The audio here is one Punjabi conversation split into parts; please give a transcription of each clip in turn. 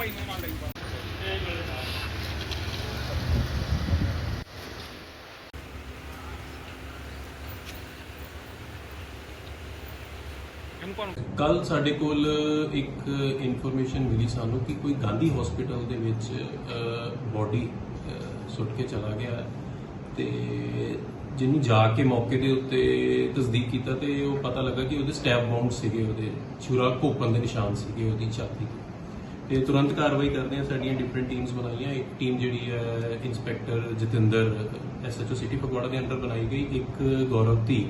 ਬਾਕੀ ਸਾਰੇ ਕੱਲ ਸਾਡੇ ਕੋਲ ਇੱਕ ਇਨਫੋਰਮੇਸ਼ਨ ਮਿਲੀ ਸਾਨੂੰ ਕਿ ਕੋਈ ਗਾਂਧੀ ਹਸਪੀਟਲ ਦੇ ਵਿੱਚ ਬੋਡੀ ਸੁੱਟ ਕੇ ਚਲਾ ਗਿਆ ਤੇ ਜਿਹਨੂੰ ਜਾ ਕੇ ਮੌਕੇ ਦੇ ਉੱਤੇ ਤਸਦੀਕ ਕੀਤਾ ਤੇ ਉਹ ਪਤਾ ਲੱਗਾ ਕਿ ਉਹਦੇ ਸਟੈਪ ਬਾਉਂਡ ਸੀਗੇ, ਉਹਦੇ ਛੁਰਾ ਘੋਪਣ ਦੇ ਨਿਸ਼ਾਨ ਸੀਗੇ, ਉਹਦੀ ਛਾਤੀ ਤੇ। ਤੇ ਤੁਰੰਤ ਕਾਰਵਾਈ ਕਰਦੇ ਆ, ਸਾਡੀਆਂ ਡਿਫਰੈਂਟ ਟੀਮਸ ਬਣਾਈਆਂ। ਇੱਕ ਟੀਮ ਜਿਹੜੀ ਹੈ inspector Jatinder SHO city Phagwara ਦੇ ਅੰਡਰ ਬਣਾਈ ਗਈ। ਇੱਕ ਗੌਰਵ ਧੀ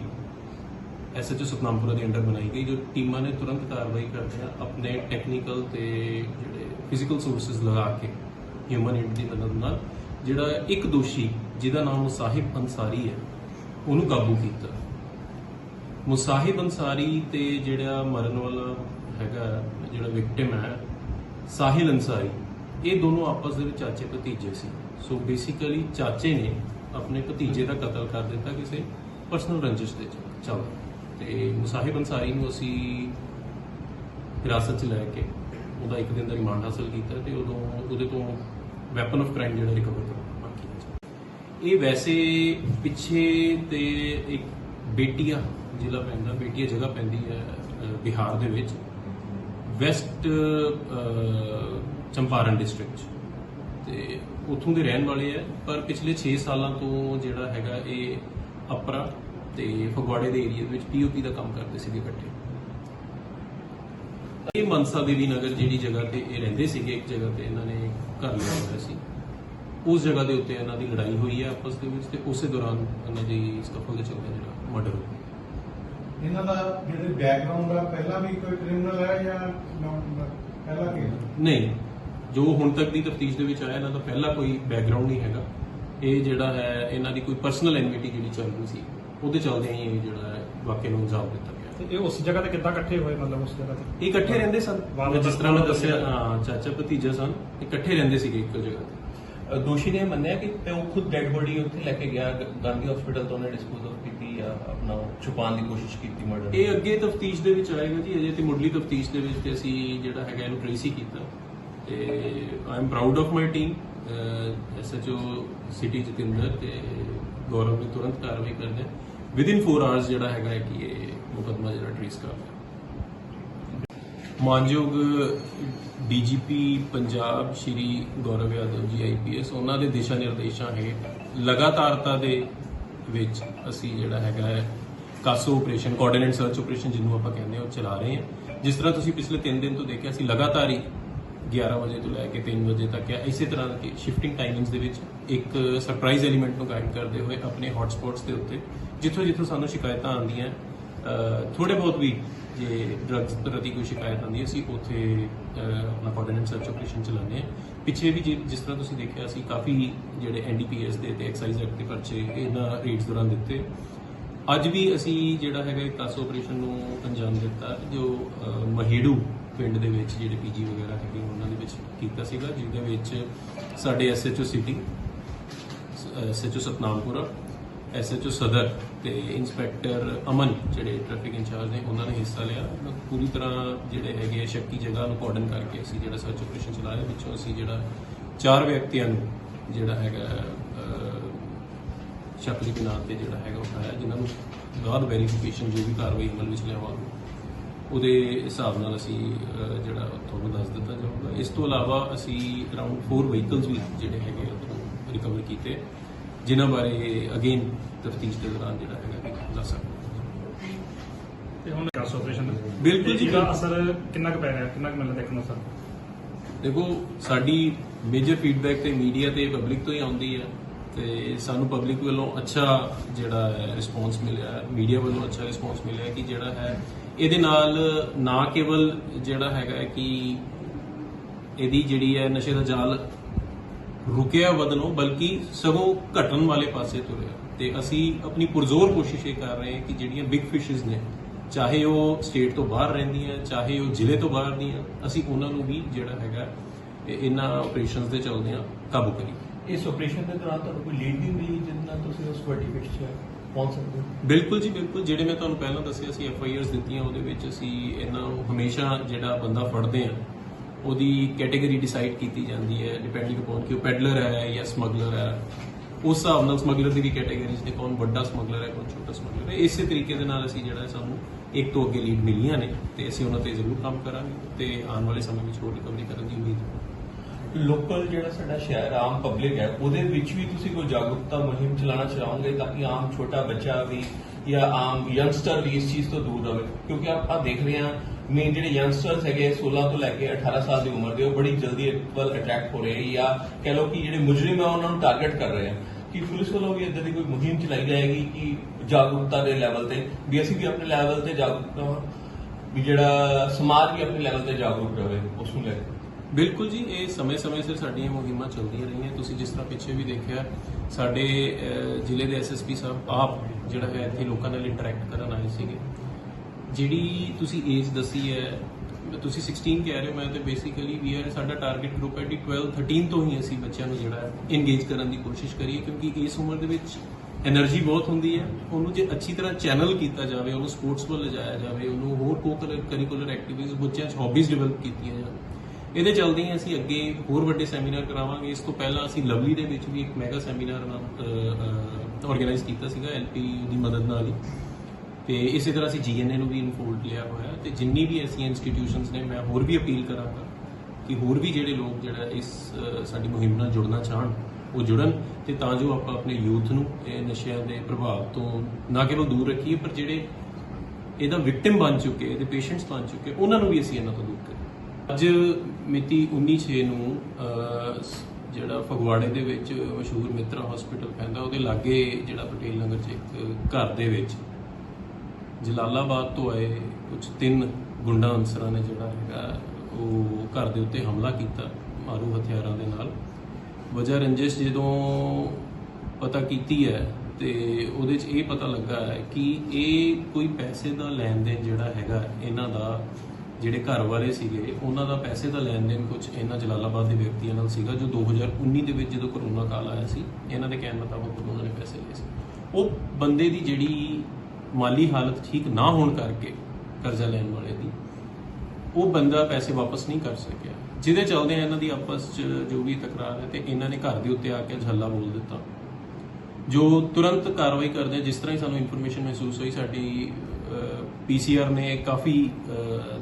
ਐਸਐਚਓ ਸਤਨਾਮਪੁਰਾ ਦੇ ਅੰਡਰ ਬਣਾਈ ਗਈ, ਜੋ ਟੀਮਾਂ ਨੇ ਤੁਰੰਤ ਕਾਰਵਾਈ ਕਰਦੇ ਆ, ਆਪਣੇ ਟੈਕਨੀਕਲ ਤੇ ਜਿਹੜੇ ਫਿਜ਼ੀਕਲ ਸੋਰਸਸ ਲਗਾ ਕੇ ਹਿਊਮਨ ਏਡ ਦੀ ਮਦਦ ਨਾਲ। ਜਿਹੜਾ ਇੱਕ ਦੋਸ਼ੀ, ਜਿਹਦਾ ਨਾਮ ਮੁਸਾਹਿਬ ਅੰਸਾਰੀ ਹੈ, ਉਹਨੂੰ ਕਾਬੂ ਕੀਤਾ। ਮੁਸਾਹਿਬ ਅੰਸਾਰੀ ਤੇ ਜਿਹੜਾ ਮਰਨ ਵਾਲਾ ਹੈਗਾ, ਜਿਹੜਾ ਵਿਕਟਿਮ ਹੈ ਸਾਹਿਲ ਅੰਸਾਰੀ ਇਹ ਦੋਨੋਂ ਆਪਸ ਦੇ ਵਿੱਚ ਚਾਚੇ ਭਤੀਜੇ ਸੀ। ਸੋ ਬੇਸਿਕਲੀ ਚਾਚੇ ਨੇ ਆਪਣੇ ਭਤੀਜੇ ਦਾ ਕਤਲ ਕਰ ਦਿੱਤਾ ਕਿਸੇ ਪਰਸਨਲ ਰੰਜਿਸ਼ ਦੇ ਚ- ਚੱਲ, ਤੇ ਮੁਸਾਹਿਬ ਅੰਸਾਰੀ ਨੂੰ ਅਸੀਂ ਹਿਰਾਸਤ 'ਚ ਲੈ ਕੇ ਉਹਦਾ ਇੱਕ ਦਿਨ ਦਾ ਰਿਮਾਂਡ ਹਾਸਲ ਕੀਤਾ ਤੇ ਉਦੋਂ ਉਹਦੇ ਤੋਂ ਵੈਪਨ ਆਫ ਕ੍ਰਾਈਮ ਜਿਹੜਾ ਰਿਕਵਰ ਕਰਨਾ ਬਾਕੀ ਇਹ ਵੈਸੇ ਪਿੱਛੇ ਤੇ ਇੱਕ ਬੇਟੀਆ ਜ਼ਿਲ੍ਹਾ ਪੈਂਦਾ, ਬੇਟੀਆ ਜਗ੍ਹਾ ਪੈਂਦੀ ਹੈ ਬਿਹਾਰ ਦੇ ਵਿੱਚ। ਵੈਸਟ ਚੰਪਾਰਨ ਡਿਸਟ੍ਰਿਕਟ ਤੇ ਉੱਥੋਂ ਦੇ ਰਹਿਣ ਵਾਲੇ ਆ ਪਰ ਪਿਛਲੇ 6 ਸਾਲਾਂ ਤੋਂ ਜਿਹੜਾ ਹੈਗਾ ਇਹ ਅਪਰਾ ਤੇ ਫਗਵਾੜੇ ਦੇ ਏਰੀਆ ਦੇ ਵਿੱਚ ਪੀਓਪੀ ਦਾ ਕੰਮ ਕਰਦੇ ਸੀਗੇ ਇਕੱਠੇ। ਇਹ ਮਨਸਾ ਦੇਵੀ ਨਗਰ ਜਿਹੜੀ ਜਗ੍ਹਾ ਤੇ ਇਹ ਰਹਿੰਦੇ ਸੀਗੇ, ਇੱਕ ਜਗ੍ਹਾ ਤੇ ਇਹਨਾਂ ਨੇ ਘਰ ਲਿਆ ਹੋਇਆ ਸੀ। ਉਸ ਜਗ੍ਹਾ ਦੇ ਉੱਤੇ ਇਹਨਾਂ ਦੀ ਲੜਾਈ ਹੋਈ ਹੈ ਆਪਸ ਦੇ ਵਿੱਚ ਤੇ ਉਸੇ ਦੌਰਾਨ ਇਹਨਾਂ ਦੀ ਸਕਫਲ ਦੇ ਚੱਲਦੇ ਜਿਹੜਾ ਮਰਡਰ ਹੋ ਗਿਆ। ਇਹਨਾਂ ਦਾ ਜਿਹੜੇ ਬੈਕਗ੍ਰਾਉਂਡ ਆ ਪਹਿਲਾਂ ਵੀ ਕੋਈ ਕ੍ਰਿਮੀਨਲ ਹੈ ਜਾਂ ਪਹਿਲਾ ਕੀ ਨਹੀਂ ਜੋ ਹੁਣ ਤੱਕ ਦੀ ਤਫਤੀਸ਼ ਦੇ ਵਿੱਚ ਆਇਆ ਇਹਨਾਂ ਦਾ ਪਹਿਲਾ ਕੋਈ ਬੈਕਗ੍ਰਾਉਂਡ ਨਹੀਂ ਹੈਗਾ। ਇਹ ਜਿਹੜਾ ਹੈ ਇਹਨਾਂ ਦੀ ਕੋਈ ਪਰਸਨਲ ਐਨਵਿਟੀ ਜਿਹੜੀ ਚੱਲ ਰਹੀ ਸੀ ਉਹਦੇ ਚੱਲਦੇ ਹੀ ਇਹ ਜਿਹੜਾ ਹੈ ਵਾਕਿਆ ਨੂੰ ਅੰਜਾਮ ਦਿੱਤਾ ਗਿਆ। ਤੇ ਇਹ ਉਸ ਜਗ੍ਹਾ ਤੇ ਕਿੱਦਾਂ ਇਕੱਠੇ ਹੋਏ ਮਤਲਬ ਉਸ ਜਗ੍ਹਾ ਤੇ? ਇਹ ਇਕੱਠੇ ਰਹਿੰਦੇ ਸਨ। ਜਿਸ ਤਰ੍ਹਾਂ ਮੈਂ ਦੱਸਿਆ ਚਾਚਾ ਭਤੀਜਾ ਸਨ ਇਕੱਠੇ ਰਹਿੰਦੇ ਸੀਗੇ ਇੱਕ ਜਗ੍ਹਾ ਤੇ। ਦੋਸ਼ੀ ਨੇ ਮੰਨਿਆ ਕਿ ਉਹ ਖੁਦ ਡੈਡ ਬੋਡੀ ਉੱਥੇ ਲੈ ਕੇ ਗਿਆ ਗਾਂਧੀ ਹਸਪੀਟਲ ਤੋਂ ਉਹਨੇ ਡਿਸਪੋਜ਼ ਆਫ ਕੀਤੀ ਜਾਂ ਆਪਣਾ ਛੁਪਾਉਣ ਦੀ ਕੋਸ਼ਿਸ਼ ਕੀਤੀ ਮਰਡਰ ਇਹ ਅੱਗੇ ਤਫਤੀਸ਼ ਦੇ ਵਿੱਚ ਆਏਗਾ ਜੀ, ਅਜੇ ਤੇ ਮੁੱਢਲੀ ਤਫਤੀਸ਼ ਦੇ ਵਿੱਚ ਤੇ ਅਸੀਂ ਜਿਹੜਾ ਹੈਗਾ ਇਹਨੂੰ ਟ੍ਰੇਸ ਹੀ ਕੀਤਾ। ਤੇ I am proud of my team SHO city Jatinder ਤੇ ਗੌਰਵ ਨੇ ਤੁਰੰਤ ਕਾਰਵਾਈ ਕਰਦੇ ਵਿਦਿਨ 4 ਆਵਰਸ ਜਿਹੜਾ ਹੈਗਾ ਕਿ ਇਹ ਮੁਕਦਮਾ ਜਿਹੜਾ ਟ੍ਰੇਸ ਕਰ ਲਿਆ। ਮਾਨਯੋਗ ਡੀਜੀਪੀ ਪੰਜਾਬ ਸ਼੍ਰੀ ਗੌਰਵ ਯਾਦਵ ਜੀ ਆਈਪੀਐਸ ਉਹਨਾਂ ਦੇ ਦਿਸ਼ਾ ਨਿਰਦੇਸ਼ਾਂ ਹੇਠ ਲਗਾਤਾਰਤਾ ਦੇ ਵਿੱਚ ਅਸੀਂ ਜਿਹੜਾ ਹੈਗਾ CASO operation coordinate search operation ਜਿਹਨੂੰ ਆਪਾਂ ਕਹਿੰਦੇ ਹਾਂ, ਉਹ ਚਲਾ ਰਹੇ ਹਾਂ। ਜਿਸ ਤਰ੍ਹਾਂ ਤੁਸੀਂ ਪਿਛਲੇ 3 ਦਿਨ ਤੋਂ ਦੇਖਿਆ ਸੀ ਲਗਾਤਾਰ ਹੀ 11 ਵਜੇ ਤੋਂ ਲੈ ਕੇ 3 ਵਜੇ ਤੱਕ ਹੈ ਇਸੇ ਤਰ੍ਹਾਂ ਦੀ ਸ਼ਿਫਟਿੰਗ ਟਾਈਮਿੰਗਸ ਦੇ ਵਿੱਚ ਇੱਕ ਸਰਪ੍ਰਾਈਜ਼ ਐਲੀਮੈਂਟ ਨੂੰ ਗਾਈਡ ਕਰਦੇ ਹੋਏ ਆਪਣੇ ਹੌਟਸਪੌਟਸ ਦੇ ਉੱਤੇ ਜਿੱਥੋਂ ਜਿੱਥੋਂ ਸਾਨੂੰ ਸ਼ਿਕਾਇਤਾਂ ਆਉਂਦੀਆਂ ਥੋੜੇ ਬਹੁਤ ਵੀ ਜੇ ਡਰੱਗਸ ਪ੍ਰਤੀ ਕੋਈ ਸ਼ਿਕਾਇਤ ਆਉਂਦੀ ਹੈ ਅਸੀਂ ਉੱਥੇ ਆਪਣਾ ਕੋਆਰਡੀਨੇਟ ਸਰਚ ਆਪਰੇਸ਼ਨ ਚਲਾਉਂਦੇ ਹਾਂ। ਪਿੱਛੇ ਵੀ ਜੇ- ਜਿਸ ਤਰ੍ਹਾਂ ਤੁਸੀਂ ਦੇਖਿਆ ਸੀ ਕਾਫੀ ਜਿਹੜੇ ਐਨਡੀਪੀਐਸ ਦੇ ਤੇ ਐਕਸਾਈਜ਼ ਐਕਟ ਦੇ ਪਰਚੇ ਇਹਨਾਂ ਰੇਡਸ ਦੌਰਾਨ ਦਿੱਤੇ। ਅੱਜ ਵੀ ਅਸੀਂ ਜਿਹੜਾ ਹੈਗਾ ਇੱਕ ਕਾਸੋ ਆਪਰੇਸ਼ਨ ਨੂੰ ਅੰਜਾਮ ਦਿੱਤਾ ਜੋ ਅਹ, ਪਿੰਡ ਦੇ ਵਿੱਚ ਜਿਹੜੇ ਪੀਜੀ ਵਗੈਰਾ ਹੈਗੇ ਉਹਨਾਂ ਦੇ ਵਿੱਚ ਕੀਤਾ ਸੀਗਾ ਜਿਹਦੇ ਵਿੱਚ ਸਾਡੇ SHO city SHO Satnampura SHO Sadar ਤੇ ਇੰਸਪੈਕਟਰ ਅਮਨ ਜਿਹੜੇ ਟ੍ਰੈਫਿਕ ਇੰਚਾਰਜ ਨੇ ਉਹਨਾਂ ਨੇ ਹਿੱਸਾ ਲਿਆ। ਪੂਰੀ ਤਰ੍ਹਾਂ ਜਿਹੜੇ ਹੈਗੇ ਆ ਸ਼ੱਕੀ ਜਗ੍ਹਾ ਨੂੰ ਕੋਆਰਡਨ ਕਰਕੇ ਅਸੀਂ ਜਿਹੜਾ ਸਰਚ ਆਪਰੇਸ਼ਨ ਚਲਾਇਆ ਵਿੱਚੋਂ ਅਸੀਂ ਜਿਹੜਾ ਚਾਰ ਵਿਅਕਤੀਆਂ ਨੂੰ ਜਿਹੜਾ ਹੈਗਾ ਅਹ, ਸ਼ੱਕ ਦੀ ਤੇ ਜਿਹੜਾ ਹੈਗਾ ਉਠਾਇਆ ਜਿਨ੍ਹਾਂ ਨੂੰ ਬਾਅਦ ਵੈਰੀਫਿਕੇਸ਼ਨ ਜੋ ਵੀ ਕਾਰਵਾਈ ਅਮਲ ਵਿੱਚ ਲਿਆਵਾਂਗੇ ਉਹਦੇ ਹਿਸਾਬ ਨਾਲ ਅਸੀਂ ਜਿਹੜਾ ਤੁਹਾਨੂੰ ਦੱਸ ਦਿੱਤਾ ਜਾਊਗਾ। ਇਸ ਤੋਂ ਇਲਾਵਾ ਅਸੀਂ ਅਰਾਊਂਡ 4 ਵਹੀਕਲਸ ਵੀ ਜਿਹੜੇ ਹੈਗੇ ਉਹ ਰਿਕਵਰ ਕੀਤੇ। ਜਿਨ੍ਹਾਂ ਬਾਰੇ ਅਗੇਨ ਤਫਤੀਸ਼ ਦੇ ਦੌਰਾਨ ਜਿਹੜਾ ਹੈਗਾ ਕਿ ਦੱਸ ਸਕਦੇ ਤੇ ਹੁਣ ਕਾਸ ਆਪਰੇਸ਼ਨ ਬਿਲਕੁਲ ਜੀ, ਬਿਲਕੁਲ। ਅਸਰ ਕਿੰਨਾ ਕੁ ਪੈ ਰਿਹਾ ਕਿੰਨਾ ਕੁ ਮਿਲਦਾ ਦੇਖਣ ਨੂੰ ਸਰ? ਦੇਖੋ ਸਾਡੀ ਮੇਜਰ ਫੀਡਬੈਕ ਤੇ ਮੀਡੀਆ ਤੇ ਪਬਲਿਕ ਤੋਂ ਹੀ ਆਉਂਦੀ ਹੈ ਤੇ ਸਾਨੂੰ ਪਬਲਿਕ ਵੱਲੋਂ ਅੱਛਾ ਜਿਹੜਾ ਰਿਸਪੌਂਸ ਮਿਲਿਆ ਮੀਡੀਆ ਵੱਲੋਂ ਅੱਛਾ ਰਿਸਪੌਂਸ ਮਿਲਿਆ ਕਿ ਜਿਹੜਾ ਹੈ ਇਹਦੇ ਨਾਲ ਨਾ ਕੇਵਲ ਜਿਹੜਾ ਹੈਗਾ ਕਿ ਇਹਦੀ ਜਿਹੜੀ ਹੈ ਨਸ਼ੇ ਦਾ ਜਾਲ ਰੁਕਿਆ ਵਧਣੋਂ ਬਲਕਿ ਸਗੋਂ ਘਟਣ ਵਾਲੇ ਪਾਸੇ ਤੁਰਿਆ। ਤੇ ਅਸੀਂ ਆਪਣੀ ਪੁਰਜ਼ੋਰ ਕੋਸ਼ਿਸ਼ ਇਹ ਕਰ ਰਹੇ ਹਾਂ ਕਿ ਜਿਹੜੀਆਂ ਬਿਗ ਫਿਸ਼ਸ ਨੇ ਚਾਹੇ ਉਹ ਸਟੇਟ ਤੋਂ ਬਾਹਰ ਰਹਿੰਦੀਆਂ ਚਾਹੇ ਉਹ ਜ਼ਿਲ੍ਹੇ ਤੋਂ ਬਾਹਰ ਦੀਆਂ ਅਸੀਂ ਉਹਨਾਂ ਨੂੰ ਵੀ ਜਿਹੜਾ ਹੈਗਾ ਇਹ ਇਹਨਾਂ ਆਪਰੇਸ਼ਨਸ ਦੇ ਚੱਲਦਿਆਂ ਕਾਬੂ ਕਰੀਏ। ਇਸ ਆਪਰੇਸ਼ਨ ਦੇ ਦੌਰਾਨ ਤੁਹਾਨੂੰ ਕੋਈ ਲੀਡ ਵੀ ਮਿਲੀ ਜਿਸ ਨਾਲ ਤੁਸੀਂ ਉਸ ਵਰਟੀਫਿਕੇਟ 'ਚ ਪਹੁੰਚ ਸਕਦੇ ਹੋ? ਬਿਲਕੁਲ ਜੀ ਬਿਲਕੁਲ। ਜਿਹੜੇ ਮੈਂ ਤੁਹਾਨੂੰ ਪਹਿਲਾਂ ਦੱਸਿਆ ਸੀ ਐਫ ਆਈ ਆਰਸ ਦਿੱਤੀਆਂ ਉਹਦੇ ਵਿੱਚ ਅਸੀਂ ਇਹਨਾਂ ਨੂੰ ਹਮੇਸ਼ਾ ਜਿਹੜਾ ਬੰਦਾ ਫੜਦੇ ਆ ਉਹਦੀ ਕੈਟਾਗਰੀ ਡਿਸਾਈਡ ਕੀਤੀ ਜਾਂਦੀ ਹੈ ਡਿਪੈਂਡਿੰਗ ਅਪਨ ਕਿ ਉਹ ਪੈਡਲਰ ਹੈ ਜਾਂ ਸਮਗਲਰ ਹੈ। ਉਸ ਹਿਸਾਬ ਨਾਲ ਸਮਗਲਰ ਦੀ ਵੀ ਕੈਟਾਗਰੀਜ਼ ਨੇ ਕੌਣ ਵੱਡਾ ਸਮਗਲਰ ਹੈ ਕੌਣ ਛੋਟਾ ਸਮਗਲਰ ਹੈ। ਇਸੇ ਤਰੀਕੇ ਦੇ ਨਾਲ ਅਸੀਂ ਜਿਹੜਾ ਸਾਨੂੰ ਇੱਕ ਤੋਂ ਅੱਗੇ ਲੀਡ ਮਿਲੀਆਂ ਨੇ ਤੇ ਅਸੀਂ ਉਹਨਾਂ ਤੇ ਜ਼ਰੂਰ ਕੰਮ ਕਰਾਂਗੇ ਤੇ ਆਉਣ ਵਾਲੇ ਸਮੇਂ ਵਿੱਚ ਹੋਰ ਰਿਕਵਰੀ ਕਰਨ ਦੀ ਉਮੀਦ ਹੈ ਲੋਕਲ ਜਿਹੜਾ ਸਾਡਾ ਸ਼ਹਿਰ ਆਮ ਪਬਲਿਕ ਹੈ, ਉਹਦੇ ਵਿੱਚ ਵੀ ਤੁਸੀਂ ਕੋਈ ਜਾਗਰੂਕਤਾ ਮੁਹਿੰਮ ਚਲਾਉਣਾ ਚਾਹੋਗੇ ਤਾਂ ਕਿ ਆਮ ਛੋਟਾ ਬੱਚਾ ਵੀ ਜਾਂ ਆਮ ਯੰਗਸਟਰ ਵੀ ਇਸ ਚੀਜ਼ ਤੋਂ ਦੂਰ ਰਹੇ? ਕਿਉਂਕਿ ਆਪਾਂ ਦੇਖ ਰਹੇ ਹਾਂ ਮੇਨ ਜਿਹੜੇ ਯੰਗਸਟਰਸ ਹੈਗੇ 16 ਤੋਂ ਲੈ ਕੇ 18 ਸਾਲ ਦੀ ਉਮਰ ਦੇ, ਉਹ ਬੜੀ ਜਲਦੀ ਵੱਲ ਅਟਰੈਕਟ ਹੋ ਰਹੇ ਜਾਂ ਕਹਿ ਲਓ ਕਿ ਜਿਹੜੇ ਮੁਜਰਮ ਹੈ ਉਹਨਾਂ ਨੂੰ ਟਾਰਗੇਟ ਕਰ ਰਹੇ ਆ। ਕਿ ਪੁਲਿਸ ਵੱਲੋਂ ਵੀ ਇਦਾਂ ਦੀ ਕੋਈ ਮੁਹਿੰਮ ਚਲਾਈ ਜਾਏਗੀ ਕਿ ਜਾਗਰੂਕਤਾ ਦੇ ਲੈਵਲ ਤੇ? ਵੀ ਅਸੀਂ ਵੀ ਆਪਣੇ ਲੈਵਲ ਤੇ ਜਾਗਰੂਕ ਰਹਾਂ ਵੀ ਜਿਹੜਾ ਸਮਾਜ ਵੀ ਆਪਣੇ ਲੈਵਲ ਤੇ ਜਾਗਰੂਕ ਰਹੇ ਉਸ ਨੂੰ ਲੈ ਕੇ। ਬਿਲਕੁਲ ਜੀ, ਇਹ ਸਮੇਂ-ਸਮੇਂ ਸਿਰ ਸਾਡੀਆਂ ਮੁਹਿੰਮਾਂ ਚੱਲਦੀਆਂ ਰਹੀਆਂ। ਤੁਸੀਂ ਜਿਸ ਤਰ੍ਹਾਂ ਪਿੱਛੇ ਵੀ ਦੇਖਿਆ, ਸਾਡੇ ਜ਼ਿਲ੍ਹੇ ਦੇ ਐਸਐਸਪੀ ਸਾਹਿਬ ਆਪ ਜਿਹੜਾ ਹੈ ਇੱਥੇ ਲੋਕਾਂ ਨਾਲ ਇੰਟਰੈਕਟ ਕਰਨ ਆਏ ਸੀਗੇ। ਜਿਹੜੀ ਤੁਸੀਂ ਏਜ ਦੱਸੀ ਹੈ ਤੁਸੀਂ 16 ਕਹਿ ਰਹੇ ਹੋ, ਮੈਂ ਤੇ ਬੇਸਿਕਲੀ ਵੀ ਆਰ ਸਾਡਾ ਟਾਰਗੇਟ ਗਰੁੱਪ ਹੈ ਜੀ 12 13 ਤੋਂ ਹੀ ਅਸੀਂ ਬੱਚਿਆਂ ਨੂੰ ਜਿਹੜਾ ਇੰਗੇਜ ਕਰਨ ਦੀ ਕੋਸ਼ਿਸ਼ ਕਰੀਏ, ਕਿਉਂਕਿ ਇਸ ਉਮਰ ਦੇ ਵਿੱਚ એનર્ਜੀ ਬਹੁਤ ਹੁੰਦੀ ਹੈ। ਉਹਨੂੰ ਜੇ ਅੱਛੀ ਤਰ੍ਹਾਂ ਚੈਨਲ ਕੀਤਾ ਜਾਵੇ, ਉਹਨੂੰ ਸਪੋਰਟਸ ਵੱਲ ਲਿਜਾਇਆ ਜਾਵੇ, ਉਹਨੂੰ ਹੋਰ ਕੋ-ਕਰਿਕੂਲਰ ਐਕਟੀਵਿਟੀਜ਼ ਬੱਚਿਆਂ 'ਚ ਹੌਬੀਜ਼ ਡਿਵੈਲਪ ਕੀਤੀਆਂ ਜਾਣ। ਇਹਦੇ ਚਲਦੇ ਹੀ ਅਸੀਂ ਅੱਗੇ ਹੋਰ ਵੱਡੇ ਸੈਮੀਨਾਰ ਕਰਾਵਾਂਗੇ। ਇਸ ਤੋਂ ਪਹਿਲਾਂ ਅਸੀਂ ਲਵਲੀ ਦੇ ਵਿੱਚ ਵੀ ਇੱਕ ਮੈਗਾ ਸੈਮੀਨਾਰ ਆਰਗੇਨਾਈਜ਼ ਕੀਤਾ ਸੀਗਾ ਐਲਪੀ ਦੀ ਮਦਦ ਨਾਲ ਹੀ। ਤੇ ਇਸੇ ਤਰ੍ਹਾਂ ਅਸੀਂ ਜੀਐਨਏ ਨੂੰ ਵੀ ਇਨਫੋਲਡ ਲਿਆ ਹੋਇਆ ਤੇ ਜਿੰਨੀ ਵੀ ਐਸੀਆਂ ਇੰਸਟੀਟਿਊਸ਼ਨਸ ਨੇ, ਮੈਂ ਹੋਰ ਵੀ ਅਪੀਲ ਕਰਾਂਗਾ ਕਿ ਹੋਰ ਵੀ ਜਿਹੜੇ ਲੋਕ ਜਿਹੜਾ ਇਸ ਸਾਡੀ ਮੁਹਿੰਮ ਨਾਲ ਜੁੜਨਾ ਚਾਹਣ, ਉਹ ਜੁੜਨ ਤੇ ਤਾਂ ਜੋ ਆਪਾਂ ਆਪਣੇ ਯੂਥ ਨੂੰ ਇਹ ਨਸ਼ਿਆਂ ਦੇ ਪ੍ਰਭਾਵ ਤੋਂ ਨਾ ਕੇਵਲ ਦੂਰ ਰੱਖੀਏ, ਪਰ ਜਿਹੜੇ ਇਹਦਾ ਵਿਕਟਿਮ ਬਣ ਚੁੱਕੇ, ਇਹਦੇ ਪੇਸ਼ੈਂਟਸ ਬਣ ਚੁੱਕੇ, ਉਹਨਾਂ ਨੂੰ ਵੀ ਅਸੀਂ ਇਹਨਾਂ ਤੋਂ ਦੂਰ ਕਰੀਏ। ਅੱਜ ਮਿਤੀ 19/6 ਨੂੰ ਜਿਹੜਾ ਫਗਵਾੜੇ ਦੇ ਵਿੱਚ ਮਸ਼ਹੂਰ ਮਿੱਤਰਾ ਹਸਪੀਟਲ ਪੈਂਦਾ, ਉਹਦੇ ਲਾਗੇ ਜਿਹੜਾ ਪਟੇਲ ਨਗਰ 'ਚ ਇੱਕ ਘਰ ਦੇ ਵਿੱਚ ਜਲਾਲਾਬਾਦ ਤੋਂ ਆਏ ਕੁਝ ਤਿੰਨ ਗੁੰਡਾ ਅਨਸਰਾਂ ਨੇ ਜਿਹੜਾ ਹੈਗਾ, ਉਹ ਘਰ ਦੇ ਉੱਤੇ ਹਮਲਾ ਕੀਤਾ ਮਾਰੂ ਹਥਿਆਰਾਂ ਦੇ ਨਾਲ। ਵਜਾ ਰੰਜਿਸ਼ ਜਦੋਂ ਪਤਾ ਕੀਤੀ ਹੈ ਤੇ ਉਹਦੇ 'ਚ ਇਹ ਪਤਾ ਲੱਗਾ ਹੈ ਕਿ ਇਹ ਕੋਈ ਪੈਸੇ ਦਾ ਲੈਣ ਦੇਣ ਜਿਹੜਾ ਹੈਗਾ, ਇਹਨਾਂ ਦਾ ਜਿਹੜੇ ਘਰ ਵਾਲੇ ਸੀਗੇ, ਉਹਨਾਂ ਦਾ ਪੈਸੇ ਦਾ ਲੈਣ ਦੇਣ ਕੁਝ ਇਹਨਾਂ ਜਲਾਲਾਬਾਦ ਦੇ ਵਿਅਕਤੀਆਂ ਨਾਲ ਸੀਗਾ, ਜੋ 2019 ਦੇ ਵਿੱਚ ਜਦੋਂ ਕਰੋਨਾ ਕਾਲ ਆਇਆ ਸੀ, ਇਹਨਾਂ ਦੇ ਕਹਿਣ ਮੁਤਾਬਕ ਉਹਨਾਂ ਨੇ ਪੈਸੇ ਲਏ ਸੀ। ਉਹ ਬੰਦੇ ਦੀ ਜਿਹੜੀ ਮਾਲੀ ਹਾਲਤ ਠੀਕ ਨਾ ਹੋਣ ਕਰਕੇ ਕਰਜ਼ਾ ਲੈਣ ਵਾਲੇ ਦੀ, ਉਹ ਬੰਦਾ ਪੈਸੇ ਵਾਪਸ ਨਹੀਂ ਕਰ ਸਕਿਆ। ਜਿਹਦੇ ਚੱਲਦੇ ਇਹਨਾਂ ਦੀ ਆਪਸ 'ਚ ਜੋ ਵੀ ਤਕਰਾਰ ਹੈ ਤੇ ਇਹਨਾਂ ਨੇ ਘਰ ਦੇ ਉੱਤੇ ਆ ਕੇ ਝੱਲਾ ਬੋਲ ਦਿੱਤਾ। ਜੋ ਤੁਰੰਤ ਕਾਰਵਾਈ ਕਰਦੇ ਜਿਸ ਤਰ੍ਹਾਂ ਹੀ ਸਾਨੂੰ ਇਨਫੋਰਮੇਸ਼ਨ ਮਹਿਸੂਸ ਹੋਈ, ਸਾਡੀ ਪੀਸੀਆਰ ਨੇ ਕਾਫੀ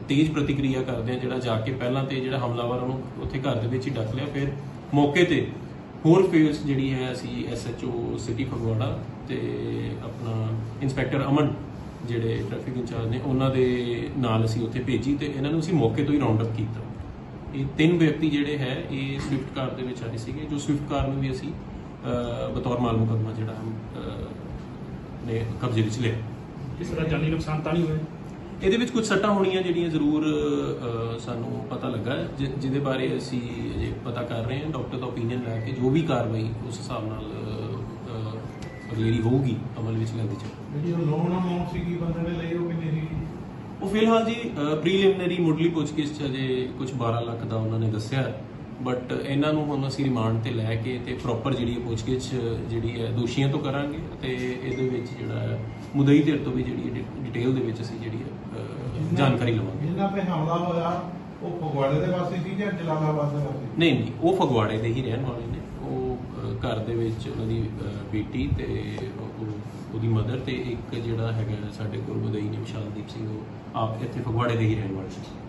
ਤੇਜ਼ ਪ੍ਰਤੀਕਿਰਿਆ ਕਰਦੇ ਆ, ਜਿਹੜਾ ਜਾ ਕੇ ਪਹਿਲਾਂ ਤੇ ਜਿਹੜਾ ਹਮਲਾਵਰ ਉਹਨੂੰ ਉੱਥੇ ਘਰ ਦੇ ਵਿੱਚ ਹੀ ਡੱਕ ਲਿਆ, ਫਿਰ ਮੌਕੇ ਤੇ ਹੋਰ ਫੇਸ ਜਿਹੜੀ ਹੈ ਅਸੀਂ ਐਸਐਚਓ ਸਿਟੀ ਫਗਵਾੜਾ ਤੇ ਆਪਣਾ ਇੰਸਪੈਕਟਰ ਅਮਨ ਜਿਹੜੇ ਟ੍ਰੈਫਿਕ ਇੰਚਾਰਜ ਨੇ, ਉਹਨਾਂ ਦੇ ਨਾਲ ਅਸੀਂ ਉੱਥੇ ਭੇਜੀ ਤੇ ਇਹਨਾਂ ਨੂੰ ਅਸੀਂ ਮੌਕੇ ਤੋਂ ਹੀ ਰਾਉਂਡ ਅਪ ਕੀਤਾ। ਇਹ ਤਿੰਨ ਵਿਅਕਤੀ ਜਿਹੜੇ ਹੈ, ਇਹ ਸਵਿਫਟ ਕਾਰ ਦੇ ਵਿੱਚ ਆਏ ਸੀਗੇ, ਜੋ ਸਵਿਫਟ ਕਾਰ ਨੂੰ ਵੀ ਅਸੀਂ ਬਤੌਰ ਮਾਲ ਮੁਕੱਦਮਾ ਜਿਹੜਾ ਨੇ ਕਬਜ਼ੇ ਵਿੱਚ ਲਿਆ। ਕਿਸੇ ਦਾ ਜਾਨੀ ਨੁਕਸਾਨ ਤਾਂ ਨਹੀਂ ਹੋਇਆ? ਇਹਦੇ ਵਿੱਚ ਕੁਝ ਸੱਟਾਂ ਹੋਣੀਆਂ ਜਿਹੜੀਆਂ ਜ਼ਰੂਰ ਸਾਨੂੰ ਪਤਾ ਲੱਗਾ ਜਿਹਦੇ ਬਾਰੇ ਅਸੀਂ ਅਜੇ ਪਤਾ ਕਰ ਰਹੇ ਹਾਂ ਡਾਕਟਰ ਦਾ ਓਪੀਨੀਅਨ ਲੈ ਕੇ ਜੋ ਵੀ ਕਾਰਵਾਈ ਉਸ ਹਿਸਾਬ ਨਾਲ ਅਗਲੇਰੀ ਹੋਊਗੀ ਅਮਲ ਵਿੱਚ ਲੈਂਦੀ ਚ ਜਿਹੜੀ ਉਹ ਲੋਨ ਅਮਾਉਂਟ ਸੀਗੀ ਬੰਦੇ ਨੇ ਲਈ ਉਹ ਕਿੰਨੀ ਸੀ ਉਹ ਫਿਲਹਾਲ ਜੀ ਪ੍ਰੀਲਿਮਿਨਰੀ ਮੁੱਢਲੀ ਪੁੱਛਗਿੱਛ 'ਚ ਅਜੇ ਕੁਝ 12 ਲੱਖ ਦਾ ਉਹਨਾਂ ਨੇ ਦੱਸਿਆ ਬਟ ਇਹਨਾਂ ਨੂੰ ਹੁਣ ਅਸੀਂ ਰਿਮਾਂਡ ਤੇ ਲੈ ਕੇ ਤੇ ਪ੍ਰੋਪਰ ਜਿਹੜੀ ਇਹ ਪੁੱਛਗਿੱਛ ਜਿਹੜੀ ਹੈ ਦੋਸ਼ੀਆਂ ਤੋਂ ਕਰਾਂਗੇ ਤੇ ਇਹਦੇ ਵਿੱਚ ਜਿਹੜਾ ਹੈ ਮੁਦਈ ਧਿਰ ਤੋਂ ਵੀ ਜਿਹੜੀ ਡਿਟੇਲ ਦੇ ਵਿੱਚ ਅਸੀਂ ਜਿਹੜੀ ਹੈ ਜਾਣਕਾਰੀ ਲਵਾਂਗੇ। ਜਿੰਨਾ ਤੇ ਹਮਲਾ ਹੋਇਆ ਉਹ ਫਗਵਾੜੇ ਦੇ ਪਾਸੇ ਸੀ ਜਾਂ ਜਲਾਲਾਬਾਦ ਦੇ ਪਾਸੇ ਨਹੀਂ ਨਹੀਂ ਉਹ ਫਗਵਾੜੇ ਦੇ ਹੀ ਰਹਿਣ ਵਾਲੇ ਨੇ। ਉਹ ਘਰ ਦੇ ਵਿੱਚ ਉਹਨਾਂ ਦੀ ਬੇਟੀ ਤੇ ਉਹ- ਉਹਦੀ ਮਦਰ ਤੇ ਇੱਕ ਜਿਹੜਾ ਹੈਗਾ ਸਾਡੇ ਕੋਲ ਮੁਦਈ ਨੇ ਵਿਸ਼ਾਲਦੀਪ ਸਿੰਘ ਉਹ ਆਪ ਇੱਥੇ ਫਗਵਾੜੇ ਦੇ ਹੀ ਰਹਿਣ ਵਾਲੇ ਨੇ